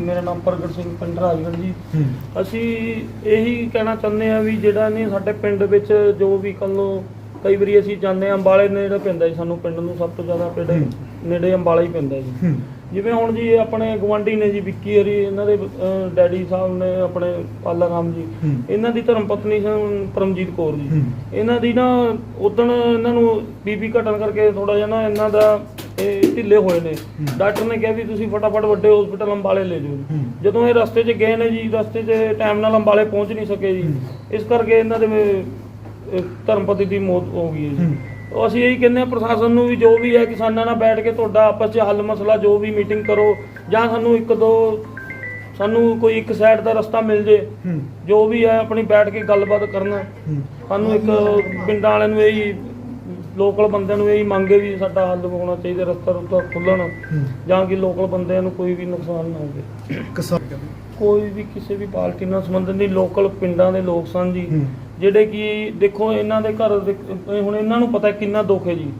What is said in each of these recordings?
ਮੇਰਾ ਨਾਮ ਪ੍ਰਗਟ ਸਿੰਘ ਪਿੰਡ ਰਾਜਗੜ੍ਹ ਜੀ। ਅਸੀਂ ਇਹੀ ਕਹਿਣਾ ਚਾਹੁੰਦੇ ਆ ਵੀ ਜਿਹੜਾ ਨੇ ਸਾਡੇ ਪਿੰਡ ਵਿੱਚ ਜੋ ਵੀ ਕੱਲ ਕਈ ਵਾਰੀ ਅਸੀਂ ਜਾਂਦੇ ਆ ਅੰਬਾਲੇ ਨੇੜੇ ਪੈਂਦਾ ਜੀ ਸਾਨੂੰ ਪਿੰਡ ਨੂੰ ਸਭ ਤੋਂ ਜ਼ਿਆਦਾ ਪਿੰਡ ਨੇੜੇ ਅੰਬਾਲਾ ਹੀ ਪੈਂਦਾ ਜੀ। ਜਿਵੇਂ ਹੁਣ ਜੀ ਆਪਣੇ ਗਵਾਂਢੀ ਨੇ ਜੀ ਵਿੱਕੀ ਹਰੀ ਇਹਨਾਂ ਦੇ ਅਹ, ਡੈਡੀ ਸਾਹਿਬ ਨੇ ਆਪਣੇ ਪਾਲਾ ਰਾਮ ਜੀ ਇਹਨਾਂ ਦੀ ਧਰਮ ਪਤਨੀ ਸਨ ਪਰਮਜੀਤ ਕੌਰ ਜੀ। ਇਹਨਾਂ ਦੀ ਨਾ ਉਦਣ ਇਹਨਾਂ ਨੂੰ ਬੀਪੀ ਘਟਣ ਕਰਕੇ ਥੋੜਾ ਜਿਹਾ ਨਾ ਇਹਨਾਂ ਦਾ ਇਹ ਢਿੱਲੇ ਹੋਏ ਨੇ। ਡਾਕਟਰ ਨੇ ਕਿਹਾ ਵੀ ਤੁਸੀਂ ਫਟਾਫਟ ਵੱਡੇ ਹਸਪੀਟਲ ਅੰਬਾਲੇ ਲੈ ਜਾਓ। ਜਦੋਂ ਇਹ ਰਸਤੇ 'ਚ ਗਏ ਨੇ ਜੀ ਰਸਤੇ 'ਚ ਟਾਈਮ ਨਾਲ ਅੰਬਾਲੇ ਪਹੁੰਚ ਨਹੀਂ ਸਕੇ ਜੀ। ਇਸ ਕਰਕੇ ਇਹਨਾਂ ਦੇ ਅਹ, ਧਰਮਪਤੀ ਦੀ ਮੌਤ ਹੋ ਗਈ ਹੈ ਜੀ। ਉਹ ਅਸੀਂ ਇਹੀ ਕਹਿੰਦੇ ਆ ਪ੍ਰਸ਼ਾਸਨ ਨੂੰ ਵੀ ਜੋ ਵੀ ਹੈ ਕਿਸਾਨਾਂ ਨਾਲ ਬੈਠ ਕੇ ਤੁਹਾਡਾ ਆਪਸ 'ਚ ਹੱਲ ਮਸਲਾ ਜੋ ਵੀ ਮੀਟਿੰਗ ਕਰੋ ਜਾਂ ਸਾਨੂੰ ਇੱਕ ਦੋ ਸਾਨੂੰ ਕੋਈ ਇੱਕ ਸਾਈਡ ਦਾ ਰਸਤਾ ਮਿਲ ਜੇ ਜੋ ਵੀ ਹੈ ਆਪਣੀ ਬੈਠ ਕੇ ਗੱਲਬਾਤ ਕਰਨ। ਸਾਨੂੰ ਇੱਕ ਪਿੰਡਾਂ ਵਾਲਿਆਂ ਨੂੰ ਇਹੀ ਲੋਕਲ ਬੰਦਿਆਂ ਨੂੰ ਇਹੀ ਮੰਗੇ ਵੀ ਸਾਡਾ ਹੱਲ ਹੋਣਾ ਚਾਹੀਦਾ ਰਸਤਾ ਰੁਸਤਾ ਖੁੱਲਣ ਜਾਂ ਕਿ ਲੋਕਲ ਬੰਦਿਆਂ ਨੂੰ ਕੋਈ ਵੀ ਨੁਕਸਾਨ ਨਾ ਹੋਵੇ। ਕੋਈ ਵੀ ਕਿਸੇ ਵੀ ਪਾਰਟੀ ਨਾਲ ਸੰਬੰਧਿਤ ਨਹੀਂ ਲੋਕਲ ਪਿੰਡਾਂ ਦੇ ਲੋਕ ਸਨ ਜੀ। ਜਿਹੜੇ ਕਿ ਦੇਖੋ ਇਹਨਾਂ ਦੇ ਘਰ ਦੇ- ਇਹ ਹੁਣ ਇਹਨਾਂ ਨੂੰ ਪਤਾ ਕਿੰਨਾ ਦੁੱਖ ਹੈ ਜੀ।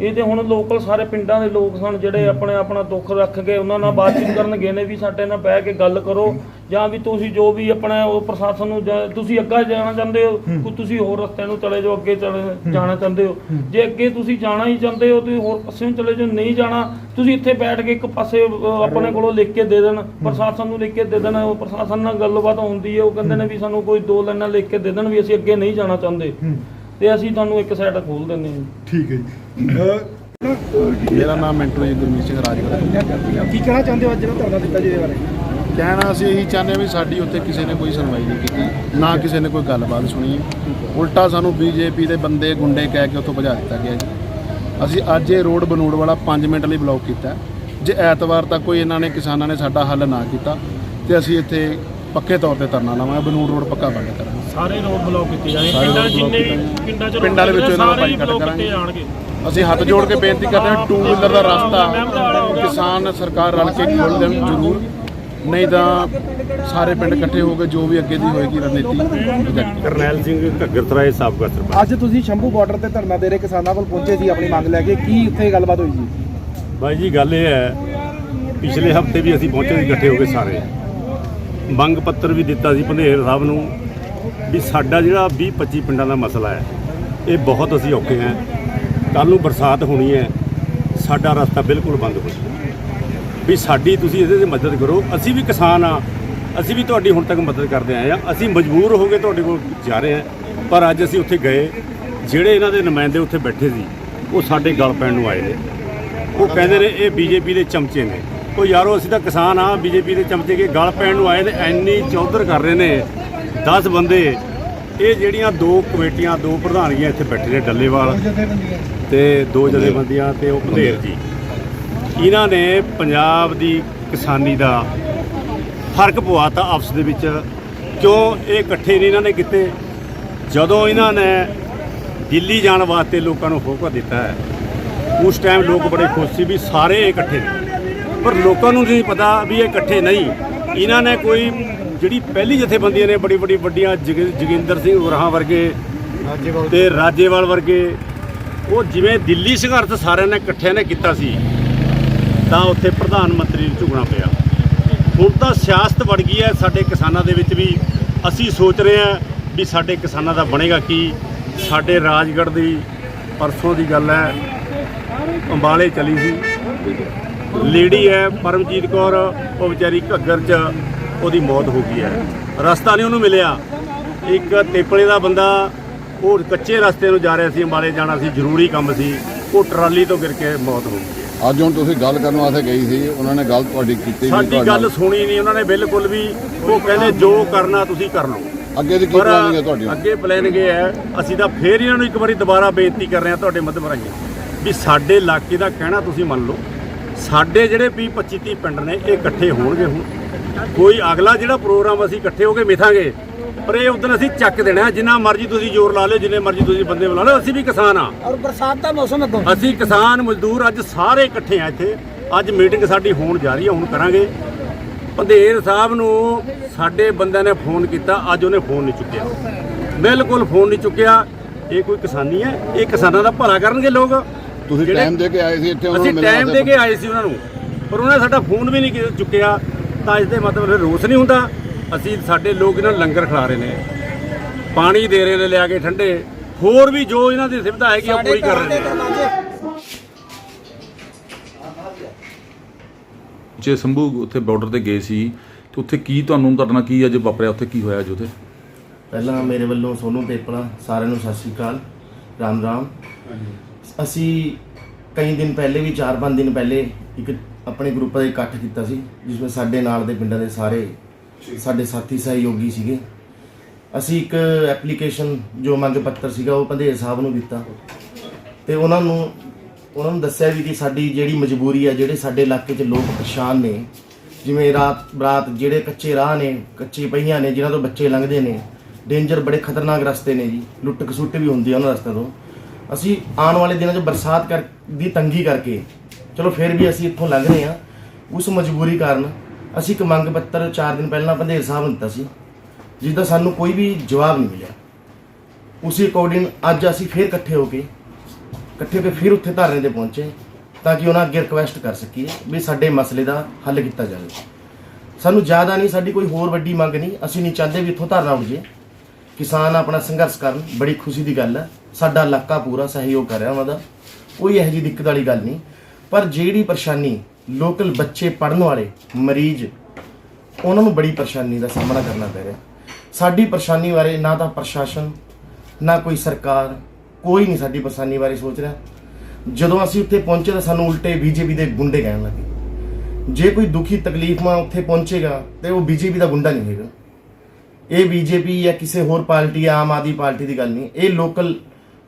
ਇਹ ਤੇ ਹੁਣ ਲੋਕਲ ਸਾਰੇ ਪਿੰਡਾਂ ਦੇ ਲੋਕ ਸਨ ਜਿਹੜੇ ਆਪਣੇ ਆਪਣਾ ਦੁੱਖ ਰੱਖ ਕੇ ਉਹਨਾਂ ਨਾਲ ਬਾਤਚੀਤ ਕਰਨ ਗਏ ਨੇ ਵੀ ਸਾਡੇ ਨਾਲ ਬਹਿ ਕੇ ਗੱਲ ਕਰੋ। ਜਾਂ ਵੀ ਤੁਸੀਂ ਜੋ ਵੀ ਆਪਣਾ ਉਹ ਪ੍ਰਸ਼ਾਸਨ ਨੂੰ ਜਾਂ ਤੁਸੀਂ ਅੱਗਾ ਜਾਣਾ ਚਾਹੁੰਦੇ ਹੋ ਕੋਈ ਤੁਸੀਂ ਹੋਰ ਰਸਤੇ ਨੂੰ ਚਲੇ ਜਾਓ ਅੱਗੇ ਚਲੇ ਜਾਣਾ ਚਾਹੁੰਦੇ ਹੋ। ਜੇ ਅੱਗੇ ਤੁਸੀਂ ਜਾਣਾ ਹੀ ਚਾਹੁੰਦੇ ਹੋ ਤੁਸੀਂ ਹੋਰ ਪਾਸੇ ਨੂੰ ਚਲੇ ਜਾਓ ਨਹੀਂ ਜਾਣਾ ਤੁਸੀਂ ਇੱਥੇ ਬੈਠ ਕੇ ਇੱਕ ਪਾਸੇ ਆਪਣੇ ਕੋਲੋਂ ਲਿਖ ਕੇ ਦੇ ਦੇਣ ਪ੍ਰਸ਼ਾਸਨ ਨੂੰ ਲਿਖ ਕੇ ਦੇ ਦੇਣ ਉਹ ਪ੍ਰਸ਼ਾਸਨ ਨਾਲ ਗੱਲਬਾਤ ਹੁੰਦੀ ਹੈ ਉਹ ਕਹਿੰਦੇ ਨੇ ਵੀ ਸਾਨੂੰ ਕੋਈ ਦੋ ਲਾਈਨਾਂ ਲਿਖ ਕੇ ਦੇ ਦੇਣ ਵੀ ਅਸੀਂ ਅੱਗੇ ਨਹੀਂ ਜਾਣਾ ਚਾਹੁੰਦੇ। ਤੇ ਅਸੀਂ ਤੁਹਾਨੂੰ ਇੱਕ ਸਾਈਡ ਖੋਲ ਦਿੰਦੇ ਹਾਂ। ਠੀਕ ਹੈ ਜੀ। ਮੇਰਾ ਨਾਮ ਮਿੰਟੂ ਜੀ ਗੁਰਮੀਤ ਸਿੰਘ ਰਾਜਗੜ੍ਹ। ਕੀ ਕਹਿਣਾ ਚਾਹੁੰਦੇ ਹੋ ਅੱਜ ਜਿਹੜਾ ਧਰਨਾ ਦਿੱਤਾ ਜੀ ਇਹਦੇ ਬਾਰੇ? ਕਹਿਣਾ ਅਸੀਂ ਇਹੀ ਚਾਹੁੰਦੇ ਵੀ ਸਾਡੀ ਉੱਥੇ ਕਿਸੇ ਨੇ ਕੋਈ ਸੁਣਵਾਈ ਨਹੀਂ ਕੀਤੀ ਨਾ ਕਿਸੇ ਨੇ ਕੋਈ ਗੱਲਬਾਤ ਸੁਣੀ ਉਲਟਾ ਸਾਨੂੰ ਬੀਜੇਪੀ ਦੇ ਬੰਦੇ ਗੁੰਡੇ ਕਹਿ ਕੇ ਉੱਥੋਂ ਭਜਾ ਦਿੱਤਾ ਗਿਆ ਜੀ ਅਸੀਂ ਅੱਜ ਇਹ ਰੋਡ ਬਨੂੜ ਵਾਲਾ 5 ਮਿੰਟ ਲਈ ਬਲੌਕ ਕੀਤਾ ਜੇ ਐਤਵਾਰ ਤੱਕ ਕੋਈ ਇਹਨਾਂ ਨੇ ਕਿਸਾਨਾਂ ਨੇ ਸਾਡਾ ਹੱਲ ਨਾ ਕੀਤਾ ਤੇ ਅਸੀਂ ਇੱਥੇ ਪੱਕੇ ਤੌਰ ਤੇ ਧਰਨਾ ਲਾਵਾਂਗੇ ਬਨੂੜ ਰੋਡ ਪੱਕਾ ਬੰਦ ਕਰਾਂਗੇ ਸਾਰੇ ਰੋਡ ਬਲੌਕ ਕੀਤੇ ਜਾਣੇ ਸਾਰੇ ਪਿੰਡਾਂ ਜਿੰਨੇ। ਪਿੰਡਾਂ ਚ ਪਿੰਡਾਂ ਦੇ ਵਿੱਚੋਂ ਇਹਨਾਂ ਦਾ ਬਾਈਕਾਟ ਕਰਾਂਗੇ। ਜਾਣਗੇ ਅਸੀਂ ਹੱਥ ਜੋੜ ਕੇ ਬੇਨਤੀ ਕਰਦੇ ਹਾਂ ਟੂ ਵੀਲਰ ਦਾ ਰਸਤਾ ਕਿਸਾਨ ਸਰਕਾਰ ਰਲ ਕੇ ਖੋਲ੍ਹ ਦੇਣ ਜ਼ਰੂਰ ਨਹੀਂ ਤਾਂ ਸਾਰੇ ਪਿੰਡ ਇਕੱਠੇ ਹੋ ਕੇ ਜੋ ਵੀ ਅੱਗੇ ਦੀ ਹੋਏਗੀ ਰਣਨੀਤੀ ਕਰਨੈਲ ਸਿੰਘ ਘੱਗਰਤਰਾਏ ਸਾਬਕਾ ਸਰਪੰਚ। ਅੱਜ ਤੁਸੀਂ ਸ਼ੰਭੂ ਬਾਰਡਰ ਤੇ ਧਰਨਾ ਦੇ ਰਹੇ ਕਿਸਾਨਾਂ ਕੋਲ ਪਹੁੰਚੇ ਸੀ ਆਪਣੀ ਮੰਗ ਲੈ ਕੇ। ਕੀ ਉੱਥੇ ਗੱਲਬਾਤ ਹੋਈ ਜੀ? ਬਾਈ ਜੀ ਗੱਲ ਇਹ ਹੈ ਪਿਛਲੇ ਹਫ਼ਤੇ ਵੀ ਅਸੀਂ ਪਹੁੰਚੇ ਸੀ ਇਕੱਠੇ ਹੋ ਕੇ ਸਾਰੇ। ਮੰਗ ਪੱਤਰ ਵੀ ਦਿੱਤਾ ਸੀ ਪੰਧੇਰ ਸਾਹਿਬ ਨੂੰ ਵੀ ਸਾਡਾ ਜਿਹੜਾ 20 25 ਪਿੰਡਾਂ ਦਾ ਮਸਲਾ ਹੈ ਇਹ ਬਹੁਤ ਅਸੀਂ ਔਖੇ ਹਾਂ। ਕੱਲ ਨੂੰ ਬਰਸਾਤ ਹੋਣੀ ਹੈ ਸਾਡਾ ਰਸਤਾ ਬਿਲਕੁਲ ਬੰਦ ਹੋ ਜਾਊਗਾ। ਵੀ ਸਾਡੀ ਤੁਸੀਂ ਇਹਦੇ 'ਤੇ ਮਦਦ ਕਰੋ। ਅਸੀਂ ਵੀ ਕਿਸਾਨ ਆ। ਅਸੀਂ ਵੀ ਤੁਹਾਡੀ ਹੁਣ ਤੱਕ ਮਦਦ ਕਰਦੇ ਆਏ ਆ। ਅਸੀਂ ਮਜਬੂਰ ਹੋ ਕੇ ਤੁਹਾਡੇ ਕੋਲ ਜਾ ਰਹੇ ਹਾਂ ਪਰ ਅੱਜ ਅਸੀਂ ਉੱਥੇ ਗਏ। ਜਿਹੜੇ ਇਹਨਾਂ ਦੇ ਨੁਮਾਇੰਦੇ ਉੱਥੇ ਬੈਠੇ ਸੀ, ਉਹ ਸਾਡੇ ਗਲ ਪੈਣ ਨੂੰ ਆਏ ਨੇ। ਉਹ ਕਹਿੰਦੇ ਨੇ, ਇਹ ਬੀਜੇਪੀ ਦੇ ਚਮਚੇ ਨੇ। ਉਹ ਯਾਰੋ, ਅਸੀਂ ਤਾਂ ਕਿਸਾਨ ਆ। ਬੀਜੇਪੀ ਦੇ ਚਮਚੇ ਕੇ ਗਲ ਪੈਣ ਨੂੰ ਆਏ ਨੇ। ਐਨੀ ਚੌਧਰ ਕਰ ਰਹੇ ਨੇ। 10 ਬੰਦੇ। ਇਹ ਜਿਹੜੀਆਂ ਦੋ ਕਮੇਟੀਆਂ, ਦੋ ਪ੍ਰਧਾਨੀਆਂ ਇੱਥੇ ਬੈਠੇ ਨੇ, ਡੱਲੇਵਾਲ ਤੇ ਦੋ ਜਥੇਬੰਦੀਆਂ ਤੇ ਉਹ ਪੰਧੇਰ ਜੀ। ਇਹਨਾਂ ਨੇ ਪੰਜਾਬ ਦੀ ਕਿਸਾਨੀ ਦਾ ਫ਼ਰਕ ਪਵਾਤਾ ਆਪਸ ਦੇ ਵਿੱਚ। ਕਿਉਂ ਇਹ ਇਕੱਠੇ ਨਹੀਂ ਇਹਨਾਂ ਨੇ ਕੀਤੇ? ਜਦੋਂ ਇਹਨਾਂ ਨੇ ਦਿੱਲੀ ਜਾਣ ਵਾਸਤੇ ਲੋਕਾਂ ਨੂੰ ਹੋਕਾ ਦਿੱਤਾ ਹੈ ਉਸ ਟਾਈਮ ਲੋਕ ਬੜੇ ਖੁਸ਼ ਸੀ ਵੀ ਸਾਰੇ ਇਕੱਠੇ ਨੇ। ਪਰ ਲੋਕਾਂ ਨੂੰ ਨਹੀਂ ਪਤਾ ਵੀ ਇਹ ਇਕੱਠੇ ਨਹੀਂ। ਇਹਨਾਂ ਨੇ ਕੋਈ ਜਿਹੜੀ ਪਹਿਲੀ ਜਥੇਬੰਦੀਆਂ ਨੇ ਬੜੀ ਬੜੀ ਵੱਡੀਆਂ ਜਗ- ਜੋਗਿੰਦਰ ਸਿੰਘ ਉਰਾਹਾਂ ਵਰਗੇ ਤੇ ਰਾਜੇਵਾਲ ਵਰਗੇ ਉਹ ਜਿਵੇਂ ਦਿੱਲੀ ਸੰਘਰਸ਼ ਸਾਰਿਆਂ ਨੇ ਇਕੱਠਿਆਂ ਨੇ ਕੀਤਾ ਸੀ ਤਾਂ ਉੱਥੇ ਪ੍ਰਧਾਨ ਮੰਤਰੀ ਨੂੰ ਝੁਕਣਾ ਪਿਆ। ਹੁਣ ਤਾਂ ਸਿਆਸਤ ਵੜ ਗਈ ਹੈ, ਸਾਡੇ ਕਿਸਾਨਾਂ ਦੇ ਵਿੱਚ ਵੀ। ਅਸੀਂ ਸੋਚ ਰਹੇ ਹਾਂ ਵੀ ਸਾਡੇ ਕਿਸਾਨਾਂ ਦਾ ਬਣੇਗਾ ਕੀ? ਸਾਡੇ ਰਾਜਗੜ੍ਹ ਦੀ ਪਰਸੋਂ ਦੀ ਗੱਲ ਹੈ, ਅੰਬਾਲੇ ਚਲੀ ਸੀ। ਲੇਡੀ ਹੈ, ਪਰਮਜੀਤ ਕੌਰ, ਉਹ ਵਿਚਾਰੀ ਘੱਗਰ 'ਚ ਉਹਦੀ ਮੌਤ ਹੋ ਗਈ ਹੈ। ਰਸਤਾ ਨਹੀਂ ਉਹਨੂੰ ਮਿਲਿਆ। ਇੱਕ ਤੇਪਲੇ ਦਾ ਬੰਦਾ, ਉਹ ਕੱਚੇ ਰਸਤੇ ਨੂੰ ਜਾ ਰਿਹਾ ਸੀ, ਅੰਬਾਲੇ ਜਾਣਾ ਸੀ, ਜ਼ਰੂਰੀ ਕੰਮ ਸੀ। ਉਹ ਟਰਾਲੀ ਤੋਂ ਗਿਰ ਕੇ ਮੌਤ ਹੋ ਗਈ। ਅੱਜ ਹੁਣ ਤੁਸੀਂ ਗੱਲ ਕਰਨ ਵਾਸਤੇ ਗਈ ਸੀ ਉਹਨਾਂ ਨੇ ਗੱਲ ਤੁਹਾਡੀ ਕੀਤੀ ਸਾਡੀ ਗੱਲ। ਸੁਣੀ ਨਹੀਂ ਉਹਨਾਂ ਨੇ ਬਿਲਕੁਲ ਵੀ ਉਹ ਕਹਿੰਦੇ ਜੋ ਕਰਨਾ ਤੁਸੀਂ ਕਰ ਲਓ। ਅੱਗੇ ਦੀ ਕੀ ਪਲਾਨਿੰਗ ਹੈ ਤੁਹਾਡੀ? ਅੱਗੇ ਪਲਾਨਿੰਗ ਇਹ ਹੈ ਅਸੀਂ ਤਾਂ ਫੇਰ ਇਹਨਾਂ ਨੂੰ ਇੱਕ ਵਾਰੀ ਦੁਬਾਰਾ ਬੇਨਤੀ ਕਰ ਰਹੇ ਹਾਂ ਤੁਹਾਡੇ ਮੱਧਮ ਰਾਹੀਂ ਵੀ ਸਾਡੇ ਇਲਾਕੇ ਦਾ ਕਹਿਣਾ ਤੁਸੀਂ ਮੰਨ ਲਓ। ਸਾਡੇ ਜਿਹੜੇ 20 25 30 ਪਿੰਡ ਨੇ ਇਹ ਇਕੱਠੇ ਹੋਣਗੇ ਹੁਣ। ਕੋਈ ਅਗਲਾ ਜਿਹੜਾ ਪ੍ਰੋਗਰਾਮ ਅਸੀਂ ਇਕੱਠੇ ਹੋ ਕੇ ਮਿਥਾਂਗੇ ਪਰ ਇਹ ਉਦੋਂ ਅਸੀਂ ਚੱਕ ਦੇਣਾ ਜਿੰਨਾ ਮਰਜ਼ੀ ਤੁਸੀਂ ਜ਼ੋਰ ਲਾ ਲਿਓ ਜਿੰਨੇ ਮਰਜ਼ੀ ਤੁਸੀਂ ਬੰਦੇ ਬੁਲਾ ਲਓ ਅਸੀਂ ਵੀ ਕਿਸਾਨ ਆ ਔਰ ਬਰਸਾਤ ਦਾ ਮੌਸਮ ਅੱਗੋਂ ਅਸੀਂ ਕਿਸਾਨ ਮਜ਼ਦੂਰ ਅੱਜ ਸਾਰੇ ਇਕੱਠੇ ਆ ਇੱਥੇ। ਅੱਜ ਮੀਟਿੰਗ ਸਾਡੀ ਹੋਣ ਜਾ ਰਹੀ ਹੈ ਹੁਣ ਕਰਾਂਗੇ। ਪੰਧੇਰ ਸਾਹਿਬ ਨੂੰ ਸਾਡੇ ਬੰਦਿਆਂ ਨੇ ਫੋਨ ਕੀਤਾ ਅੱਜ ਉਹਨੇ ਫੋਨ ਨਹੀਂ ਚੁੱਕਿਆ। ਬਿਲਕੁਲ ਫੋਨ ਨਹੀਂ ਚੁੱਕਿਆ। ਇਹ ਕੋਈ ਕਿਸਾਨੀ ਹੈ? ਇਹ ਕਿਸਾਨਾਂ ਦਾ ਭਲਾ ਕਰਨਗੇ ਲੋਕ। ਤੁਸੀਂ ਟਾਈਮ ਦੇ ਕੇ ਆਏ ਸੀ ਇੱਥੇ ਉਹਨਾਂ ਅਸੀਂ ਨੂੰ ਮਿਲਣ ਟਾਈਮ ਦੇ। ਕੇ ਆਏ ਸੀ ਉਹਨਾਂ ਨੂੰ। ਪਰ ਉਹਨਾਂ ਨੇ ਸਾਡਾ ਫੋਨ ਵੀ ਨਹੀਂ ਚੁੱਕਿਆ। ਤਾਂ ਇਸ ਦੇ ਮਤਲਬ ਫਿਰ ਰੋਸ ਨਹੀਂ ਹੁੰਦਾ। ਅਸੀਂ ਸਾਡੇ ਲੋਕ ਇਹਨਾਂ ਨੂੰ ਲੰਗਰ ਖਿਲਾ ਰਹੇ ਨੇ। ਪਾਣੀ ਦੇ ਰਹੇ ਨੇ ਲਿਆ ਕੇ ਠੰਡੇ। ਹੋਰ ਵੀ ਜੋ ਇਹਨਾਂ ਦੀ ਸੁਵਿਧਾ ਹੈਗੀ ਉਹ ਪੂਰੀ ਕਰ ਰਹੇ ਨੇ। ਜੇ ਸੰਭੂ ਉੱਥੇ ਬਾਰਡਰ ਤੇ ਗਏ ਸੀ ਤੇ ਉੱਥੇ ਕੀ ਤੁਹਾਨੂੰ ਤੁਹਾਡੇ ਨਾਲ ਕੀ ਅੱਜ ਵਾਪਰਿਆ? ਉੱਥੇ ਕੀ ਹੋਇਆ ਅੱਜ ਉੱਥੇ? ਪਹਿਲਾਂ ਮੇਰੇ ਵੱਲੋਂ ਸੋਨੂੰ ਪੇਪਲਾ ਸਾਰਿਆਂ ਨੂੰ ਸਤਿ ਸ਼੍ਰੀ ਅਕਾਲ ਰਾਮ ਰਾਮ। ਅਸੀਂ ਕਈ ਦਿਨ ਪਹਿਲੇ ਵੀ 4-5 ਦਿਨ ਪਹਿਲੇ ਇੱਕ ਆਪਣੇ ਗਰੁੱਪ ਦਾ ਇਕੱਠ ਕੀਤਾ ਸੀ ਜਿਸ ਵਿੱਚ ਸਾਡੇ ਨਾਲ ਦੇ ਪਿੰਡਾਂ ਦੇ ਸਾਰੇ ਸਾਡੇ ਸਾਥੀ ਸਹਿਯੋਗੀ ਸੀਗੇ। ਅਸੀਂ ਇੱਕ ਐਪਲੀਕੇਸ਼ਨ ਜੋ ਮੰਗ ਪੱਤਰ ਸੀਗਾ, ਉਹ ਪੰਧੇਰ ਸਾਹਿਬ ਨੂੰ ਦਿੱਤਾ। ਤੇ ਉਹਨਾਂ ਨੂੰ ਉਹਨਾਂ ਨੂੰ ਦੱਸਿਆ ਵੀ ਕਿ ਸਾਡੀ ਜਿਹੜੀ ਮਜਬੂਰੀ ਆ, ਜਿਹੜੇ ਸਾਡੇ ਇਲਾਕੇ 'ਚ ਲੋਕ ਪਰੇਸ਼ਾਨ ਨੇ, ਜਿਵੇਂ ਰਾਤ, ਬਰਾਤ ਜਿਹੜੇ ਕੱਚੇ ਰਾਹ ਨੇ, ਕੱਚੀ ਪਹੀਆਂ ਨੇ, ਜਿਨ੍ਹਾਂ ਤੋਂ ਬੱਚੇ ਲੰਘਦੇ ਨੇ, ਡੇਂਜਰ ਬੜੇ ਖਤਰਨਾਕ ਰਸਤੇ ਨੇ ਜੀ। ਲੁੱਟ ਖਸੁੱਟ ਵੀ ਹੁੰਦੀ ਆ ਉਹਨਾਂ ਰਸਤਿਆਂ ਤੋਂ। ਅਸੀਂ ਆਉਣ ਵਾਲੇ ਦਿਨਾਂ 'ਚ ਬਰਸਾਤ ਕਰ, ਦੀ ਤੰਗੀ ਕਰਕੇ, ਚਲੋ ਫਿਰ ਵੀ ਅਸੀਂ ਇੱਥੋਂ ਲੰਘ ਰਹੇ ਹਾਂ। ਉਸ ਮਜਬੂਰੀ ਕਾਰਨ ਅਸੀਂ ਇੱਕ ਮੰਗ ਪੱਤਰ 4 ਦਿਨ ਪਹਿਲਾਂ ਪੰਧੇਰ ਸਾਹਿਬ ਨੂੰ ਦਿੱਤਾ ਸੀ ਜਿਸ ਦਾ ਸਾਨੂੰ ਕੋਈ ਵੀ ਜਵਾਬ ਨਹੀਂ ਮਿਲਿਆ। ਉਸੇ ਅਕੋਰਡਿੰਗ ਅੱਜ ਅਸੀਂ ਫਿਰ ਇਕੱਠੇ ਹੋ ਕੇ, ਇਕੱਠੇ ਹੋ ਕੇ ਫਿਰ ਉੱਥੇ ਧਰਨੇ ਤੇ ਪਹੁੰਚੇ, ਤਾਂ ਕਿ ਉਹਨਾਂ ਅੱਗੇ ਰਿਕੁਐਸਟ ਕਰ ਸਕੀਏ ਵੀ ਸਾਡੇ ਮਸਲੇ ਦਾ ਹੱਲ ਕੀਤਾ ਜਾਵੇ। ਸਾਨੂੰ ਜ਼ਿਆਦਾ ਨਹੀਂ, ਸਾਡੀ ਕੋਈ ਹੋਰ ਵੱਡੀ ਮੰਗ ਨਹੀਂ, ਅਸੀਂ ਨਹੀਂ ਚਾਹੁੰਦੇ ਵੀ ਇੱਥੋਂ ਧਰਨਾ ਉੱਠ ਜੇ। ਕਿਸਾਨ ਆਪਣਾ ਸੰਘਰਸ਼ ਕਰਨ, ਬੜੀ ਖੁਸ਼ੀ ਦੀ ਗੱਲ ਹੈ, ਸਾਡਾ ਇਲਾਕਾ ਪੂਰਾ ਸਹਿਯੋਗ ਕਰ ਰਿਹਾ ਉਹਨਾਂ ਦਾ, ਕੋਈ ਇਹੋ ਜਿਹੀ ਦਿੱਕਤ ਵਾਲੀ ਗੱਲ ਨਹੀਂ। ਪਰ ਜਿਹੜੀ ਪਰੇਸ਼ਾਨੀ ਲੋਕਲ ਬੱਚੇ ਪੜਨ ਵਾਲੇ ਮਰੀਜ਼, ਉਹਨਾਂ ਨੂੰ ਬੜੀ ਪਰੇਸ਼ਾਨੀ ਦਾ ਸਾਹਮਣਾ ਕਰਨਾ ਪੈ ਰਿਹਾ। ਸਾਡੀ ਪਰੇਸ਼ਾਨੀ ਬਾਰੇ ਨਾ ਤਾਂ ਪ੍ਰਸ਼ਾਸਨ, ਨਾ ਕੋਈ ਸਰਕਾਰ, ਕੋਈ ਨਹੀਂ ਸਾਡੀ ਪਰੇਸ਼ਾਨੀ ਬਾਰੇ ਸੋਚ ਰਿਹਾ। ਜਦੋਂ ਅਸੀਂ ਉੱਥੇ ਪਹੁੰਚੇ ਤਾਂ ਸਾਨੂੰ ਉਲਟੇ ਬੀਜੇਪੀ ਦੇ ਗੁੰਡੇ ਕਹਿਣ ਲੱਗੇ। ਜੇ ਕੋਈ ਦੁਖੀ, ਤਕਲੀਫ ਉੱਥੇ ਪਹੁੰਚੇਗਾ ਤੇ ਉਹ ਬੀਜੇਪੀ ਦਾ ਗੁੰਡਾ ਨਹੀਂ ਹੈਗਾ ਇਹ ਬੀਜੇਪੀ ਜਾਂ ਕਿਸੇ ਹੋਰ ਪਾਰਟੀ ਆਮ ਆਦਮੀ ਪਾਰਟੀ ਦੀ ਗੱਲ ਨਹੀਂ। ਇਹ ਲੋਕਲ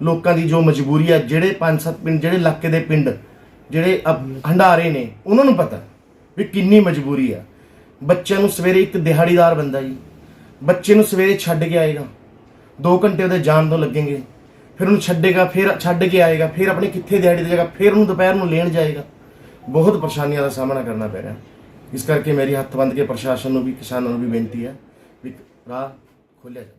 ਲੋਕਾਂ ਦੀ ਜੋ ਮਜਬੂਰੀ ਹੈ ਜਿਹੜੇ ਪੰਜ ਸੱਤ ਪਿੰਡ, ਜਿਹੜੇ ਇਲਾਕੇ ਦੇ ਪਿੰਡ ਜਿਹੜੇ ਅਬ- ਹੰਡਾਰੇ ਨੇ, ਉਹਨਾਂ ਨੂੰ ਪਤਾ ਵੀ ਕਿੰਨੀ ਮਜਬੂਰੀ ਆ। ਬੱਚਿਆਂ ਨੂੰ ਸਵੇਰੇ ਇੱਕ ਦਿਹਾੜੀਦਾਰ ਬੰਦਾ ਜੀ। ਬੱਚੇ ਨੂੰ ਸਵੇਰੇ ਛੱਡ ਕੇ ਆਏਗਾ। 2 ਘੰਟੇ ਉਹਦੇ ਜਾਣ ਤੋਂ ਲੱਗਣਗੇ। ਫਿਰ ਉਹਨੂੰ ਛੱਡੇਗਾ, ਫਿਰ ਛੱਡ ਕੇ ਆਏਗਾ, ਫਿਰ ਆਪਣੇ ਕਿੱਥੇ ਦਿਹਾੜੀ ਦੇ ਫਿਰ ਉਹਨੂੰ ਦੁਪਹਿਰ ਨੂੰ ਲੈਣ ਜਾਏਗਾ। ਬਹੁਤ ਪਰੇਸ਼ਾਨੀਆਂ ਦਾ ਸਾਹਮਣਾ ਕਰਨਾ ਪੈ ਰਿਹਾ। ਇਸ ਕਰਕੇ ਮੇਰੀ ਹੱਥ ਬੰਦ ਕੇ ਪ੍ਰਸ਼ਾਸਨ ਨੂੰ ਵੀ, ਕਿਸਾਨਾਂ ਨੂੰ ਵੀ ਬੇਨਤੀ ਹੈ ਵੀ ਰਾਹ ਖੋਲ੍ਹਿਆ ਜਾਵੇ।